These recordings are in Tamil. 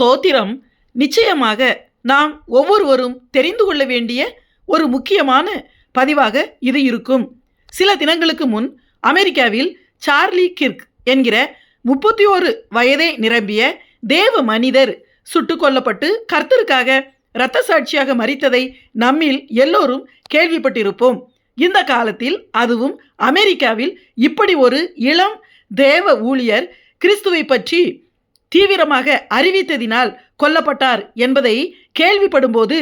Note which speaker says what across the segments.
Speaker 1: ஸ்தோத்திரம். நிச்சயமாக நாம் ஒவ்வொருவரும் தெரிந்து கொள்ள வேண்டிய ஒரு முக்கியமான பதிவாக இது இருக்கும். சில தினங்களுக்கு முன் அமெரிக்காவில் சார்லி கிர்க் என்கிற முப்பத்தி ஓரு வயதை நிரம்பிய தேவ மனிதர் சுட்டு கொல்லப்பட்டு கர்த்தருக்காக இரத்த சாட்சியாக மறித்ததை நம்மில் எல்லோரும் கேள்விப்பட்டிருப்போம். இந்த காலத்தில் அதுவும் அமெரிக்காவில் இப்படி ஒரு இளம் தேவ ஊழியர் கிறிஸ்துவை பற்றி தீவிரமாக அறிவித்ததினால் கொல்லப்பட்டார் என்பதை கேள்விப்படும்போது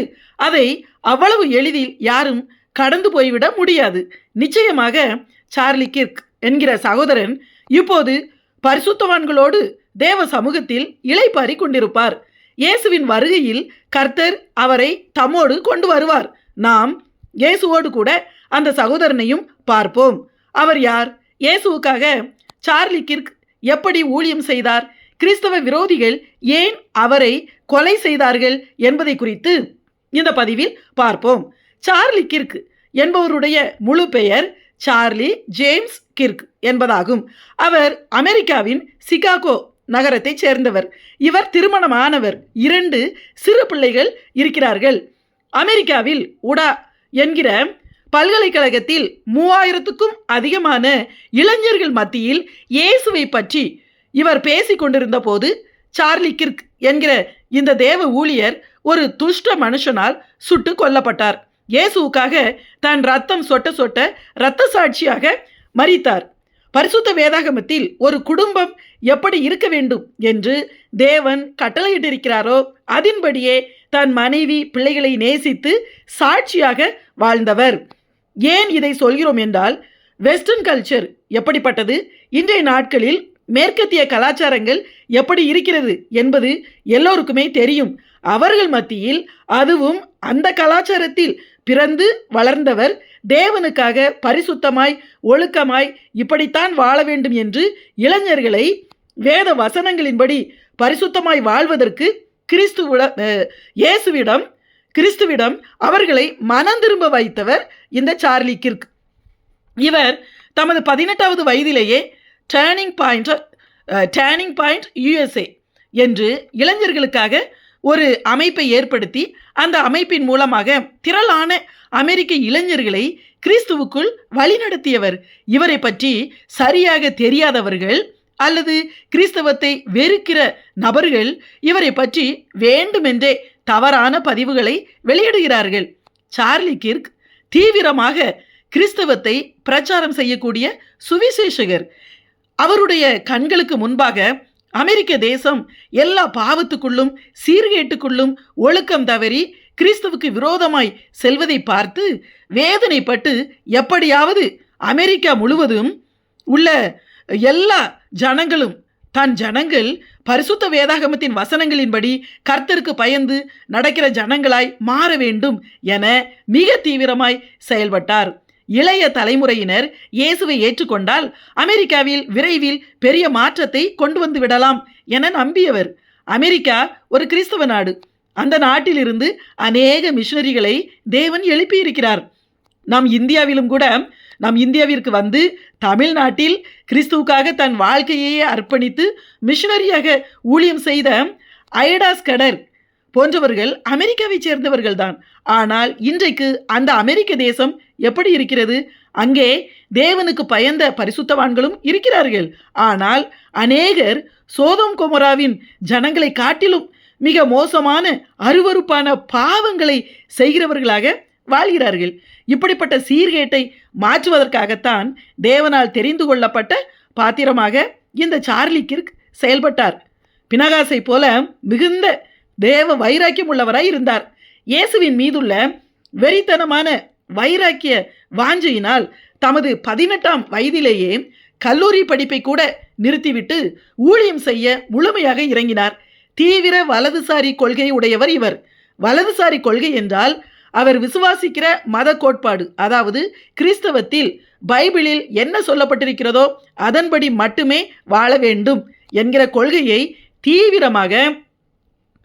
Speaker 1: அதை அவ்வளவு எளிதில் யாரும் கடந்து போய்விட முடியாது. நிச்சயமாக சார்லி கிர்க் என்கிற சகோதரன் இப்போது பரிசுத்தவான்களோடு தேவ சமூகத்தில் இளைப்பாரி கொண்டிருப்பார். இயேசுவின் வருகையில் கர்த்தர் அவரை தம்மோடு கொண்டு வருவார். நாம் இயேசுவோடு கூட அந்த சகோதரனையும் பார்ப்போம். அவர் யார்? இயேசுவுக்காக சார்லி கிர்க் எப்படி ஊழியம் செய்தார்? கிறிஸ்தவ விரோதிகள் ஏன் அவரை கொலை செய்தார்கள் என்பதை குறித்து இந்த பதிவில் பார்ப்போம். சார்லி கிர்க் என்பவருடைய முழு பெயர் சார்லி ஜேம்ஸ் கிர்க் என்பதாகும். அவர் அமெரிக்காவின் சிகாகோ நகரத்தைச் சேர்ந்தவர். இவர் திருமணமானவர். இரண்டு சிறு பிள்ளைகள் இருக்கிறார்கள். அமெரிக்காவில் உடா என்கிற பல்கலைக்கழகத்தில் மூவாயிரத்துக்கும் அதிகமான இளைஞர்கள் மத்தியில் இயேசுவை பற்றி இவர் பேசி கொண்டிருந்த போது சார்லி கிர்க் என்கிற இந்த தேவ ஊழியர் ஒரு துஷ்ட மனுஷனால் சுட்டு கொல்லப்பட்டார். இயேசுவுக்காக தன் ரத்தம் சொட்ட சொட்ட இரத்த சாட்சியாக மறித்தார் பரிசுத்த வேதாகமத்தில் ஒரு குடும்பம் எப்படி இருக்க வேண்டும் என்று தேவன் கட்டளையிட்டிருக்கிறாரோ அதன்படியே தன் மனைவி பிள்ளைகளை நேசித்து சாட்சியாக வாழ்ந்தவர். ஏன் இதை சொல்கிறோம் என்றால் வெஸ்டர்ன் கல்ச்சர் எப்படிப்பட்டது? இன்றைய நாட்களில் மேற்கத்திய கலாச்சாரங்கள் எப்படி இருக்கிறது என்பது எல்லோருக்குமே தெரியும். அவர்கள் மத்தியில் அதுவும் அந்த கலாச்சாரத்தில் பிறந்து வளர்ந்தவர் தேவனுக்காக பரிசுத்தமாய் ஒழுக்கமாய் இப்படித்தான் வாழ வேண்டும் என்று இளைஞர்களை வேத வசனங்களின்படி பரிசுத்தமாய் வாழ்வதற்கு கிறிஸ்துவிட இயேசுவிடம் கிறிஸ்துவிடம் அவர்களை மனம் திரும்ப வைத்தவர் இந்த சார்லி கிர்க். இவர் தமது பதினெட்டாவது வயதிலேயே turning point turning point USA என்று இளைஞர்களுக்காக ஒரு அமைப்பை ஏற்படுத்தி அந்த அமைப்பின் மூலமாக திரளான அமெரிக்க இளைஞர்களை கிறிஸ்துவுக்குள் வழிநடத்தியவர். இவரை பற்றி சரியாக தெரியாதவர்கள் அல்லது கிறிஸ்தவத்தை வெறுக்கிற நபர்கள் இவரை பற்றி வேண்டுமென்றே தவறான பதிவுகளை வெளியிடுகிறார்கள். சார்லி கிர்க் தீவிரமாக கிறிஸ்தவத்தை பிரச்சாரம் செய்யக்கூடிய சுவிசேஷகர் அவருடைய கண்களுக்கு முன்பாக அமெரிக்க தேசம் எல்லா பாவத்துக்குள்ளும் சீர்கேட்டுக்குள்ளும் ஒழுக்கம் தவறி கிறிஸ்துவுக்கு விரோதமாய் செல்வதை பார்த்து வேதனைப்பட்டு எப்படியாவது அமெரிக்கா முழுவதும் உள்ள எல்லா ஜனங்களும் தன் ஜனங்கள் பரிசுத்த வேதாகமத்தின் வசனங்களின்படி கர்த்தருக்கு பயந்து நடக்கிற ஜனங்களாய் மாற வேண்டும் என மிக தீவிரமாய் செயல்பட்டார். இளைய தலைமுறையினர் இயேசுவை ஏற்றுக்கொண்டால் அமெரிக்காவில் விரைவில் பெரிய மாற்றத்தை கொண்டு வந்து விடலாம் என நம்பியவர். அமெரிக்கா ஒரு கிறிஸ்தவ நாடு. அந்த நாட்டிலிருந்து அநேக மிஷனரிகளை தேவன் எழுப்பியிருக்கிறார். நம் இந்தியாவிலும் கூட நம் இந்தியாவிற்கு வந்து தமிழ்நாட்டில் கிறிஸ்துவுக்காக தன் வாழ்க்கையையே அர்ப்பணித்து மிஷனரியாக ஊழியம் செய்த ஐடாஸ் கடர் போன்றவர்கள் அமெரிக்காவைச் சேர்ந்தவர்கள்தான். ஆனால் இன்றைக்கு அந்த அமெரிக்க தேசம் எப்படி இருக்கிறது? அங்கே தேவனுக்கு பயந்த பரிசுத்தவான்களும் இருக்கிறார்கள். ஆனால் அநேகர் சோதம் கொமராவின் ஜனங்களை காட்டிலும் மிக மோசமான அருவருப்பான பாவங்களை செய்கிறவர்களாக வாழ்கிறார்கள். இப்படிப்பட்ட சீர்கேட்டை மாற்றுவதற்காகத்தான் தேவனால் தெரிந்து கொள்ளப்பட்ட பாத்திரமாக இந்த சார்லி கிர்க் செயல்பட்டார். பினகாசை போல மிகுந்த தேவ வைராக்கியம் உள்ளவராய் இருந்தார். இயேசுவின் மீதுள்ள வெறித்தனமான வைராக்கிய வாஞ்சையினால் தமது பதினெட்டாம் வயதிலேயே கல்லூரி படிப்பை கூட நிறுத்திவிட்டு ஊழியம் செய்ய முழுமையாக இறங்கினார். தீவிர வலதுசாரி கொள்கை உடையவர் இவர். வலதுசாரி கொள்கை என்றால் அவர் விசுவாசிக்கிற மத கோட்பாடு அதாவது கிறிஸ்தவத்தில் பைபிளில் என்ன சொல்லப்பட்டிருக்கிறதோ அதன்படி மட்டுமே வாழ வேண்டும் என்கிற கொள்கையை தீவிரமாக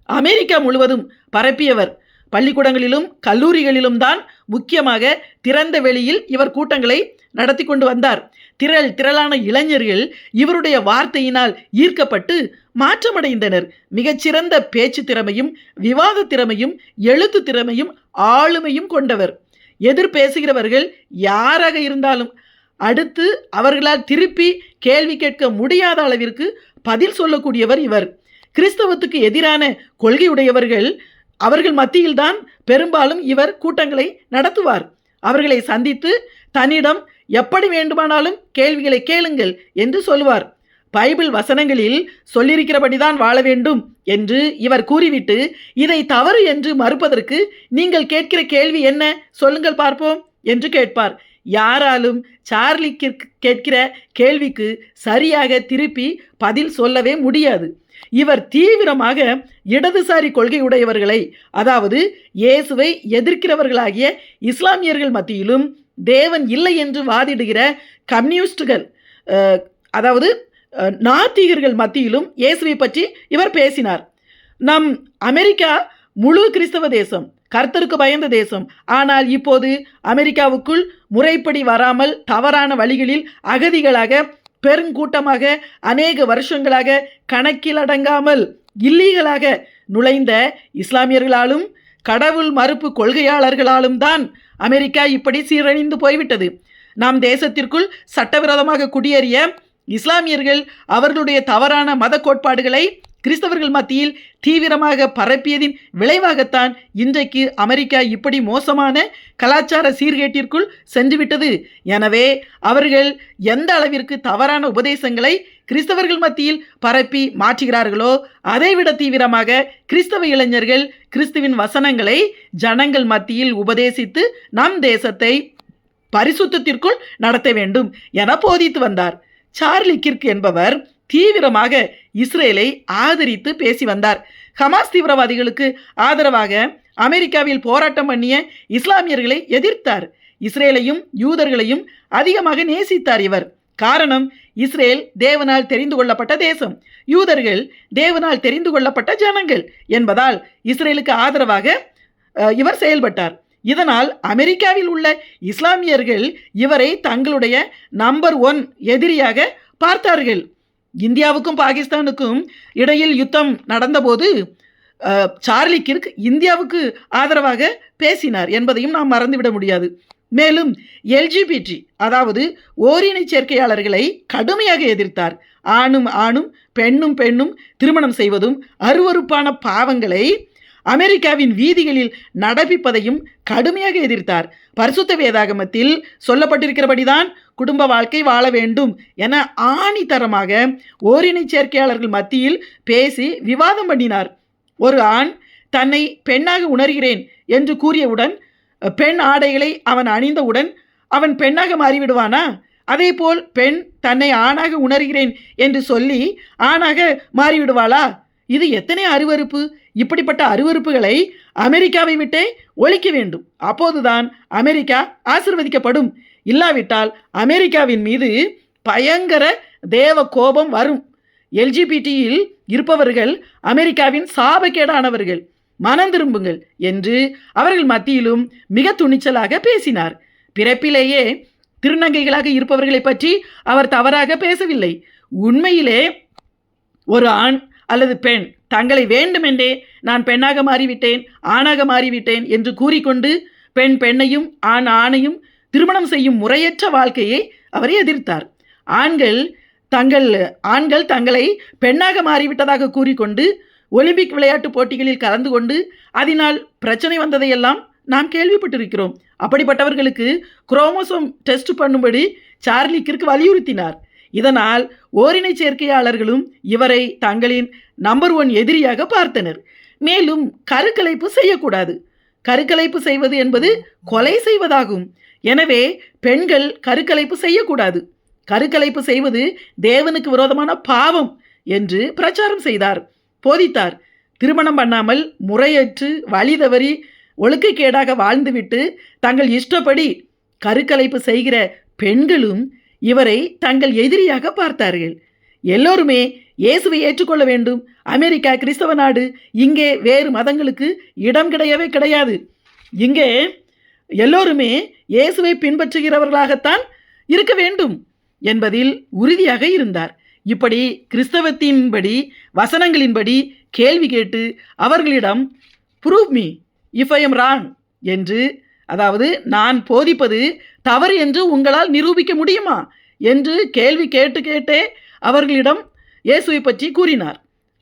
Speaker 1: அமெரிக்கா முழுவதும் பரப்பியவர். பள்ளிக்கூடங்களிலும் கல்லூரிகளிலும் தான் முக்கியமாக திறந்த வெளியில் இவர் கூட்டங்களை நடத்தி கொண்டு வந்தார். திரள் திரளான இளைஞர்கள் இவருடைய வார்த்தையினால் ஈர்க்கப்பட்டு மாற்றமடைந்தனர். மிகச்சிறந்த பேச்சு திறமையும் விவாத திறமையும் எழுத்து திறமையும் ஆளுமையும் கொண்டவர். எதிர் பேசுகிறவர்கள் யாராக இருந்தாலும் அடுத்து அவர்களால் திருப்பி கேள்வி கேட்க முடியாத அளவிற்கு பதில் சொல்லக்கூடியவர் இவர். கிறிஸ்தவத்துக்கு எதிரான கொள்கையுடையவர்கள் அவர்கள் மத்தியில்தான் பெரும்பாலும் இவர் கூட்டங்களை நடத்துவார். அவர்களை சந்தித்து தன்னிடம் எப்படி வேண்டுமானாலும் கேள்விகளை கேளுங்கள் என்று சொல்லுவார் பைபிள் வசனங்களில் சொல்லியிருக்கிறபடிதான் வாழ வேண்டும் என்று இவர் கூறிவிட்டு இதை தவறு என்று மறுப்பதற்கு நீங்கள் கேட்கிற கேள்வி என்ன? சொல்லுங்கள் பார்ப்போம் என்று கேட்பார். யாராலும் சார்லி கேட்கிற கேள்விக்கு சரியாக திருப்பி பதில் சொல்லவே முடியாது. இவர் தீவிரமாக இடதுசாரி கொள்கையுடையவர்களை அதாவது இயேசுவை எதிர்க்கிறவர்களாகிய இஸ்லாமியர்கள் மத்தியிலும் தேவன் இல்லை என்று வாதிடுகிற கம்யூனிஸ்டுகள் அதாவது நாத்திகர்கள் மத்தியிலும் இயேசுவை பற்றி இவர் பேசினார். நம் அமெரிக்கா முழு கிறிஸ்தவ தேசம் கர்த்தருக்கு பயந்த தேசம். ஆனால் இப்போது அமெரிக்காவுக்குள் முறைப்படி வராமல் தவறான வழிகளில் அகதிகளாக பெருங்கூட்டமாக அநேக வருஷங்களாக கணக்கில் அடங்காமல் இல்லீகலாக நுழைந்த இஸ்லாமியர்களாலும் கடவுள் மறுப்பு கொள்கையாளர்களாலும் தான் அமெரிக்கா இப்படி சீரழிந்து போய்விட்டது. நாம் தேசத்திற்குள் சட்டவிரோதமாக குடியேறிய இஸ்லாமியர்கள் அவர்களுடைய தவறான மத கோட்பாடுகளை கிறிஸ்தவர்கள் மத்தியில் தீவிரமாக பரப்பியதின் விளைவாகத்தான் இன்றைக்கு அமெரிக்கா இப்படி மோசமான கலாச்சார சீர்கேட்டிற்குள் சென்றுவிட்டது. எனவே அவர்கள் எந்த அளவிற்கு தவறான உபதேசங்களை கிறிஸ்தவர்கள் மத்தியில் பரப்பி மாற்றுகிறார்களோ அதைவிட தீவிரமாக கிறிஸ்தவ இளைஞர்கள் கிறிஸ்துவின் வசனங்களை ஜனங்கள் மத்தியில் உபதேசித்து நம் தேசத்தை பரிசுத்தத்திற்குள் நடத்த வேண்டும் என போதித்து வந்தார். சார்லி கிர்க் என்பவர் தீவிரமாக இஸ்ரேலை ஆதரித்து பேசி வந்தார். ஹமாஸ் தீவிரவாதிகளுக்கு ஆதரவாக அமெரிக்காவில் போராட்டம் பண்ணிய இஸ்லாமியர்களை எதிர்த்தார். இஸ்ரேலையும் யூதர்களையும் அதிகமாக நேசித்தார் இவர். காரணம் இஸ்ரேல் தேவனால் தெரிந்து கொள்ளப்பட்ட தேசம். யூதர்கள் தேவனால் தெரிந்து கொள்ளப்பட்ட ஜனங்கள் என்பதால் இஸ்ரேலுக்கு ஆதரவாக இவர் செயல்பட்டார். இதனால் அமெரிக்காவில் உள்ள இஸ்லாமியர்கள் இவரை தங்களுடைய நம்பர் ஒன் எதிரியாக பார்த்தார்கள். இந்தியாவுக்கும் பாகிஸ்தானுக்கும் இடையில் யுத்தம் நடந்தபோது சார்லி கிர்க் இந்தியாவுக்கு ஆதரவாக பேசினார் என்பதையும் நாம் மறந்துவிட முடியாது. மேலும் எல்ஜிபிடி அதாவது ஓரினை சேர்க்கையாளர்களை கடுமையாக எதிர்த்தார். ஆணும் ஆணும் பெண்ணும் பெண்ணும் திருமணம் செய்வதும் அருவருப்பான பாவங்களை அமெரிக்காவின் வீதிகளில் நடப்பிப்பதையும் கடுமையாக எதிர்த்தார். பரிசுத்த வேதாகமத்தில் சொல்லப்பட்டிருக்கிறபடிதான் குடும்ப வாழ்க்கை வாழ வேண்டும் என ஆணித்தரமாக ஓரினை சேர்க்கையாளர்கள் மத்தியில் பேசி விவாதம் பண்ணினார். ஒரு ஆண் தன்னை பெண்ணாக உணர்கிறேன் என்று கூறியவுடன் பெண் ஆடைகளை அவன் அணிந்தவுடன் அவன் பெண்ணாக மாறிவிடுவானா? அதேபோல் பெண் தன்னை ஆணாக உணர்கிறேன் என்று சொல்லி ஆணாக மாறிவிடுவாளா? இது எத்தனை அருவருப்பு! இப்படிப்பட்ட அருவருப்புகளை அமெரிக்காவை விட்டே ஒழிக்க வேண்டும். அப்போதுதான் அமெரிக்கா ஆசிர்வதிக்கப்படும். இல்லாவிட்டால் அமெரிக்காவின் மீது பயங்கர தேவ கோபம் வரும். எல்ஜிபிடியில் இருப்பவர்கள் அமெரிக்காவின் சாபக்கேடானவர்கள் மனம் திரும்புங்கள் என்று அவர்கள் மத்தியிலும் மிக துணிச்சலாக பேசினார். பிறப்பிலேயே திருநங்கைகளாக இருப்பவர்களை பற்றி அவர் தவறாக பேசவில்லை. உண்மையிலே ஒரு ஆண் அல்லது பெண் தங்களை வேண்டுமென்றே நான் பெண்ணாக மாறிவிட்டேன் ஆணாக மாறிவிட்டேன் என்று கூறிக்கொண்டு பெண் பெண்ணையும் ஆண் ஆணையும் திருமணம் செய்யும் முறையற்ற வாழ்க்கையை அவர் எதிர்த்தார். ஆண்கள் தங்கள் ஆண்கள் தங்களை பெண்ணாக மாறிவிட்டதாக கூறிக்கொண்டு ஒலிம்பிக் விளையாட்டுப் போட்டிகளில் கலந்து கொண்டு அதனால் பிரச்சனை வந்ததையெல்லாம் நாம் கேள்விப்பட்டிருக்கிறோம். அப்படிப்பட்டவர்களுக்கு குரோமோசோம் டெஸ்ட் பண்ணும்படி சார்லி கிற்கு வலியுறுத்தினார். இதனால் ஓரினை சேர்க்கையாளர்களும் இவரை தங்களின் நம்பர் ஒன் எதிரியாக பார்த்தனர். மேலும் கருக்கலைப்பு செய்யக்கூடாது. கருக்கலைப்பு செய்வது என்பது கொலை செய்வதாகும். எனவே பெண்கள் கருக்கலைப்பு செய்யக்கூடாது. கருக்கலைப்பு செய்வது தேவனுக்கு விரோதமான பாவம் என்று பிரச்சாரம் செய்தார். போதித்தார். திருமணம் பண்ணாமல் முறையற்று வழி தவறி ஒழுக்கக்கேடாக வாழ்ந்துவிட்டு தங்கள் இஷ்டப்படி கருக்கலைப்பு செய்கிற பெண்களும் இவரை தங்கள் எதிரியாக பார்த்தார்கள். எல்லோருமே இயேசுவை ஏற்றுக்கொள்ள வேண்டும். அமெரிக்கா கிறிஸ்தவ நாடு இங்கே வேறு மதங்களுக்கு இடம் கிடையவே கிடையாது. இங்கே எல்லோருமே இயேசுவை பின்பற்றுகிறவர்களாகத்தான் இருக்க வேண்டும் என்பதில் உறுதியாக இருந்தார். இப்படி கிறிஸ்தவத்தின்படி வசனங்களின்படி கேள்வி கேட்டு அவர்களிடம் prove me if I am wrong என்று அதாவது நான் போதிப்பது தவறு என்று உங்களால் நிரூபிக்க முடியுமா? என்று கேள்வி கேட்டு கேட்டே அவர்களிடம் இயேசுவை பற்றி கூறினார்.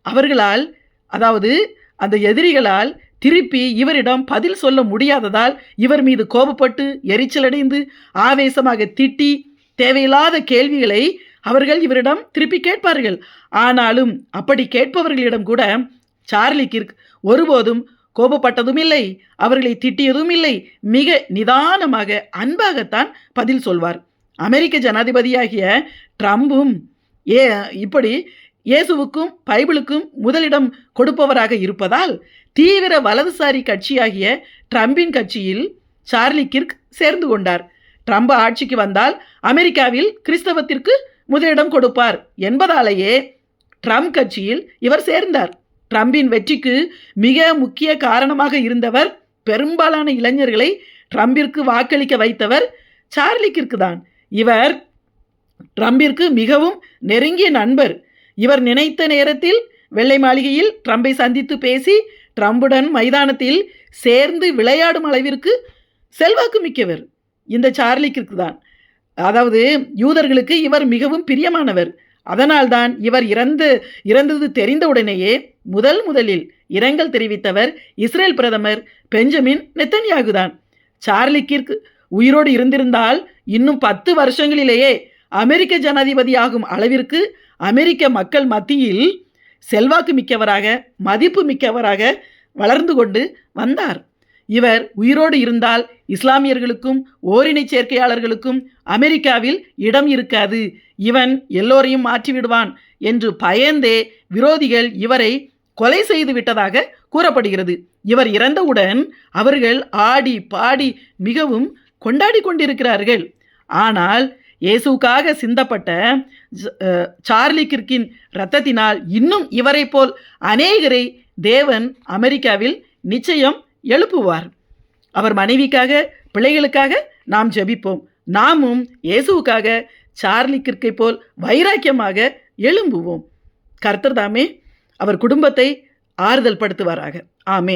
Speaker 1: அவர்களால் அதாவது அந்த எதிரிகளால் திருப்பி இவரிடம் பதில் சொல்ல முடியாததால் இவர் மீது கோபப்பட்டு எரிச்சலடைந்து ஆவேசமாக திட்டி தேவையில்லாத கேள்விகளை அவர்கள் இவரிடம் திருப்பி கேட்பார்கள். ஆனாலும் அப்படி கேட்பவர்களிடம் கூட சார்லி கிர்க் ஒருபோதும் கோபப்பட்டதும் இல்லை. அவர்களை திட்டியதும் இல்லை. மிக நிதானமாக அன்பாகத்தான் பதில் சொல்வார். அமெரிக்க ஜனாதிபதியாகிய ட்ரம்பும் ஏ இப்படி இயேசுவுக்கும் பைபிளுக்கும் முதலிடம் கொடுப்பவராக இருப்பதால் தீவிர வலதுசாரி கட்சியாகிய ட்ரம்பின் கட்சியில் சார்லி கிர்க் சேர்ந்து கொண்டார். ட்ரம்ப் ஆட்சிக்கு வந்தால் அமெரிக்காவில் கிறிஸ்தவத்திற்கு முதலிடம் கொடுப்பார் என்பதாலேயே ட்ரம்ப் கட்சியில் இவர் சேர்ந்தார். ட்ரம்பின் வெற்றிக்கு மிக முக்கிய காரணமாக இருந்தவர் பெரும்பாலான இளைஞர்களை ட்ரம்பிற்கு வாக்களிக்க வைத்தவர் சார்லி கிர்க் தான். இவர் ட்ரம்பிற்கு மிகவும் நெருங்கிய நண்பர். இவர் நினைத்த நேரத்தில் வெள்ளை மாளிகையில் ட்ரம்பை சந்தித்து பேசி ட்ரம்புடன் மைதானத்தில் சேர்ந்து விளையாடும் அளவிற்கு செல்வாக்கு மிக்கவர். இந்த சார்லிக்கு தான். அதாவது யூதர்களுக்கு இவர் மிகவும் பிரியமானவர். அதனால்தான் இவர் இறந்து இறந்தது தெரிந்தவுடனேயே முதல் முதலில் இரங்கல் தெரிவித்தவர் இஸ்ரேல் பிரதமர் பெஞ்சமின் நெத்தன்யாகு தான். உயிரோடு இருந்திருந்தால் இன்னும் பத்து வருஷங்களிலேயே அமெரிக்க ஜனாதிபதி ஆகும் அளவிற்கு அமெரிக்க மக்கள் மத்தியில் செல்வாக்கு மிக்கவராக மதிப்பு மிக்கவராக வளர்ந்து கொண்டு வந்தார். இவர் உயிரோடு இருந்தால் இஸ்லாமியர்களுக்கும் ஓரினை சேர்க்கையாளர்களுக்கும் அமெரிக்காவில் இடம் இருக்காது. இவன் எல்லோரையும் மாற்றிவிடுவான் என்று பயந்தே விரோதிகள் இவரை கொலை செய்து விட்டதாக கூறப்படுகிறது. இவர் இறந்தவுடன் அவர்கள் ஆடி பாடி மிகவும் கொண்டாடி கொண்டிருக்கிறார்கள். ஆனால் இயேசுக்காக சிந்தப்பட்ட சார்லி கிர்கின் இரத்தத்தினால் இன்னும் இவரை போல் அநேகரை தேவன் அமெரிக்காவில் நிச்சயம் எழுப்புவார். அவர் மனைவிக்காக பிள்ளைகளுக்காக நாம் ஜெபிப்போம். நாமும் இயேசுவுக்காக சார்லி கிர்க்கை போல் வைராக்கியமாக எழும்புவோம். கர்த்தர் தாமே அவர் குடும்பத்தை ஆறுதல் படுத்துவாராக ஆமே